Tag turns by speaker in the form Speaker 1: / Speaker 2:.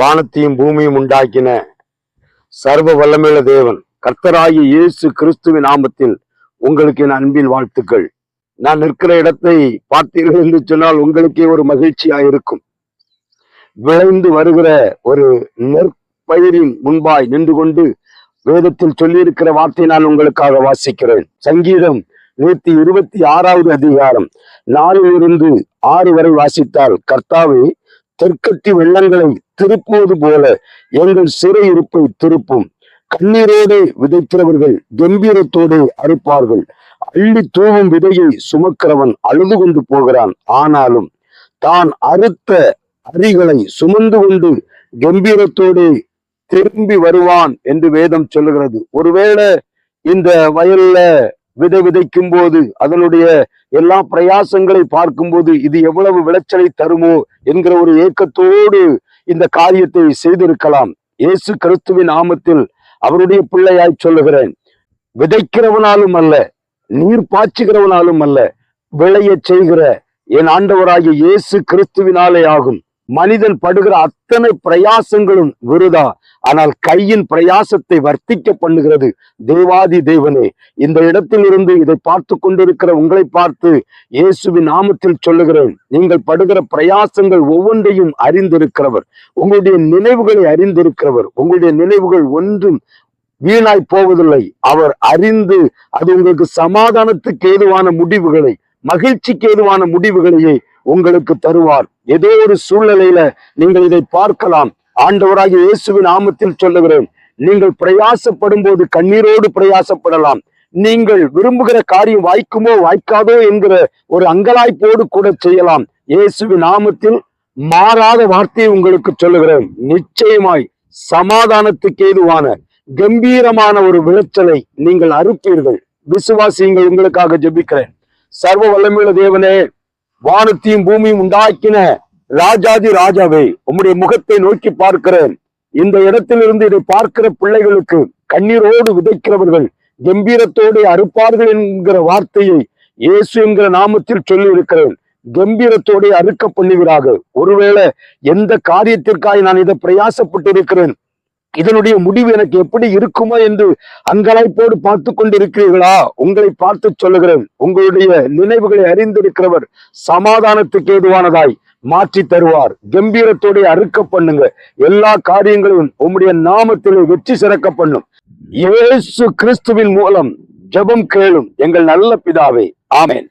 Speaker 1: வானத்தையும் பூமியும் உண்டாக்கின சர்வ வல்லமையுள்ள தேவன் கர்த்தராகிய இயேசு கிறிஸ்துவின் நாமத்தில் உங்களுக்கு என் அன்பின் வாழ்த்துக்கள். நான் நிற்கிற இடத்தை பார்த்தீர்கள் என்று சொன்னால் உங்களுக்கே ஒரு மகிழ்ச்சியா இருக்கும். விளைந்து வருகிற ஒரு நெற்பயிரின் முன்பாய் நின்று கொண்டு வேதத்தில் சொல்லியிருக்கிற வார்த்தை நான் உங்களுக்காக வாசிக்கிறேன். சங்கீதம் நூத்தி இருபத்தி ஆறாவது அதிகாரம் நாலிலிருந்து ஆறு வரை வாசித்தால் கர்த்தாவே தெற்கத்தி வெள்ளங்களை திருப்புவது போல எங்கள் சிறை இருப்பை திருப்பும். கண்ணீரோடு விதைக்கிறவர்கள் கம்பீரத்தோடு அறுப்பார்கள். அள்ளி தூவும் விதையை சுமக்கிறவன் அழுது கொண்டு போகிறான். ஆனாலும் தான் அறுத்த அரிகளை சுமந்து கொண்டு கம்பீரத்தோடு திரும்பி வருவான் என்று வேதம் சொல்லுகிறது. ஒருவேளை இந்த வயல்ல விதை விதைக்கும் போது அதனுடைய எல்லா பிரயாசங்களை பார்க்கும்போது இது எவ்வளவு விளைச்சலை தருமோ என்கிற ஒரு ஏக்கத்தோடு இந்த காரியத்தை செய்திருக்கலாம். இயேசு கிறிஸ்துவின் நாமத்தில் அவருடைய பிள்ளையாய் சொல்லுகிறேன். விதைக்கிறவனாலும் அல்ல நீர் பாய்ச்சுகிறவனாலும் அல்ல விளைய செய்கிற என் ஆண்டவராகிய இயேசு கிறிஸ்துவினாலே ஆகும். மனிதன் படுகிற அத்தனை பிரயாசங்களும் விருதா? ஆனால் கையின் பிரயாசத்தை வர்த்திக்க பண்ணுகிறது தேவாதி தேவனே. இந்த இடத்தில் இருந்து இதை பார்த்து கொண்டிருக்கிற உங்களை பார்த்து இயேசுவின் நாமத்தில் சொல்லுகிறேன். நீங்கள் படுகிற பிரயாசங்கள் ஒவ்வொன்றையும் அறிந்திருக்கிறவர். உங்களுடைய நினைவுகளை அறிந்திருக்கிறவர். உங்களுடைய நினைவுகள் ஒன்றும் வீணாய் போவதில்லை. அவர் அறிந்து அது உங்களுக்கு சமாதானத்துக்கு ஏதுவான முடிவுகளை மகிழ்ச்சிக்கு ஏதுவான முடிவுகளையே உங்களுக்கு தருவார். ஏதோ ஒரு சூழ்நிலையில நீங்கள் இதை பார்க்கலாம். ஆண்டவராகிய இயேசுவின் நாமத்தில் சொல்லுகிறேன். நீங்கள் பிரயாசப்படும் போது கண்ணீரோடு பிரயாசப்படலாம். நீங்கள் விரும்புகிற காரியம் வாய்க்குமோ வாய்க்காதோ என்கிற ஒரு அங்கலாய்ப்போடு கூட செய்யலாம். இயேசுவின் நாமத்தில் மாறாத வார்த்தையை உங்களுக்கு சொல்லுகிறேன். நிச்சயமாய் சமாதானத்துக்கு ஏதுவான கம்பீரமான ஒரு விளைச்சலை நீங்கள் அறுப்பீர்கள். விசுவாசியுங்கள் உங்களுக்காக ஜெபிக்கிறேன். சர்வ வல்லமையுள்ள தேவனே வானத்தையும் பூமியும் உண்டாக்கின ராஜாதி ராஜாவே உம்முடைய முகத்தை நோக்கி பார்க்கிறேன். இந்த இடத்திலிருந்து இதை பார்க்கிற பிள்ளைகளுக்கு கண்ணீரோடு விதைக்கிறவர்கள் கம்பீரத்தோடு அறுப்பார்கள் என்கிற வார்த்தையை இயேசு என்கிற நாமத்தில் சொல்லி இருக்கிறேன் கம்பீரத்தோடு அறுக்க பண்ணுகிறார்கள் ஒருவேளை எந்த காரியத்திற்காக நான் இதை பிரயாசப்பட்டு இருக்கிறேன் இதனுடைய முடிவு எனக்கு எப்படி இருக்குமோ என்று அங்கலாய்ப்போடு பார்த்து கொண்டிருக்கிறீர்களா? உங்களை பார்த்து சொல்லுகிறேன். உங்களுடைய நினைவுகளை அறிந்திருக்கிறவர் சமாதானத்துக்கு ஏதுவானதாய் மாற்றி தருவார். கம்பீரத்தோடைய அறுக்க பண்ணுங்க எல்லா காரியங்களையும் உம்முடைய நாமத்திலே வெற்றி சிறக்க பண்ணும். இயேசு கிறிஸ்துவின் மூலம் ஜெபம் கேளும் எங்கள் நல்ல பிதாவே. ஆமேன்.